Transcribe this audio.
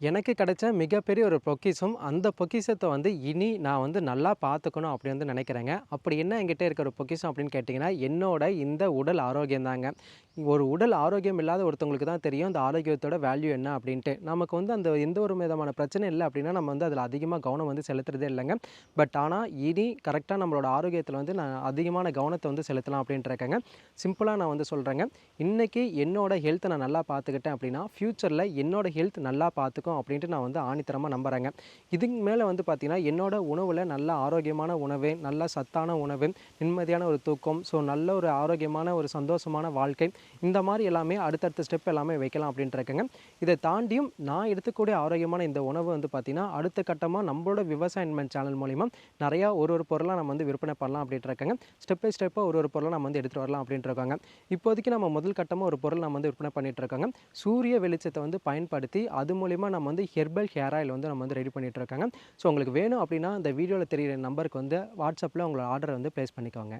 எனக்கு கிடைச்ச மிகப்பெரிய ஒரு பொக்கிஷம் அந்த பொக்கிஷத்தை வந்து இனி நான் வந்து நல்லா பார்த்துக்கணும் அப்படி வந்து நினைக்கிறேங்க. அப்படி என்ன என்கிட்ட இருக்கிற ஒரு பொக்கிஷம் அப்படின்னு கேட்டிங்கன்னா என்னோட இந்த உடல் ஆரோக்கியம் தாங்க. ஒரு உடல் ஆரோக்கியம் இல்லாத ஒருத்தவங்களுக்கு தான் தெரியும் அந்த ஆரோக்கியத்தோட வேல்யூ என்ன அப்படின்ட்டு. நமக்கு வந்து அந்த எந்த ஒரு விதமான பிரச்சனை இல்லை அப்படின்னா நம்ம வந்து அதில் அதிகமாக கவனம் வந்து செலுத்துறதே இல்லைங்க. பட் ஆனால் இனி கரெக்டாக நம்மளோட ஆரோக்கியத்தில் வந்து நான் அதிகமான கவனத்தை வந்து செலுத்தலாம் அப்படின்ட்டு இருக்கேங்க சிம்பிளாக நான் வந்து சொல்கிறேங்க இன்றைக்கி என்னோட ஹெல்த்தை நான் நல்லா பார்த்துக்கிட்டேன் அப்படின்னா ஃப்யூச்சரில் என்னோட ஹெல்த் நல்லா பார்த்துக்கணும் இருக்கும் அப்படின்ட்டு நான் வந்து ஆணித்தரமாக நம்புகிறேங்க இதுக்கு மேலே வந்து பார்த்திங்கன்னா என்னோடய உணவில் நல்ல ஆரோக்கியமான உணவு நல்ல சத்தான உணவு நிம்மதியான ஒரு தூக்கம் ஸோ நல்ல ஒரு ஆரோக்கியமான ஒரு சந்தோஷமான வாழ்க்கை இந்த மாதிரி எல்லாமே அடுத்தடுத்த ஸ்டெப் எல்லாமே வைக்கலாம் அப்படின்ட்டு இருக்கேங்க இதை தாண்டியும் நான் எடுத்துக்கூடிய ஆரோக்கியமான இந்த உணவு வந்து பார்த்திங்கன்னா அடுத்த கட்டமாக நம்மளோட விவசாயம் சேனல் மூலிமா நிறையா ஒரு ஒரு பொருளாக நம்ம வந்து விற்பனை பண்ணலாம் அப்படின்ட்டு இருக்காங்க ஸ்டெப் பை ஸ்டெப்பாக ஒரு ஒரு பொருளை நம்ம வந்து எடுத்துகிட்டு வரலாம் அப்படின்ட்டு இருக்காங்க இப்போதைக்கு நம்ம முதல் கட்டமாக ஒரு பொருள் நம்ம வந்து விற்பனை பண்ணிட்டு இருக்காங்க சூரிய வெளிச்சத்தை வந்து பயன்படுத்தி அது மூலிமா நம்ம வந்து ஹெர்பல் ஹேர் ஆயில் வந்து நம்ம வந்து ரெடி பண்ணிகிட்டு இருக்காங்க ஸோ உங்களுக்கு வேணும் அப்படின்னா இந்த வீடியோவில் தெரியிற நம்பருக்கு வந்து வாட்ஸ்அப்பில் உங்களோட ஆர்டரை வந்து ப்ளேஸ் பண்ணிக்கோங்க.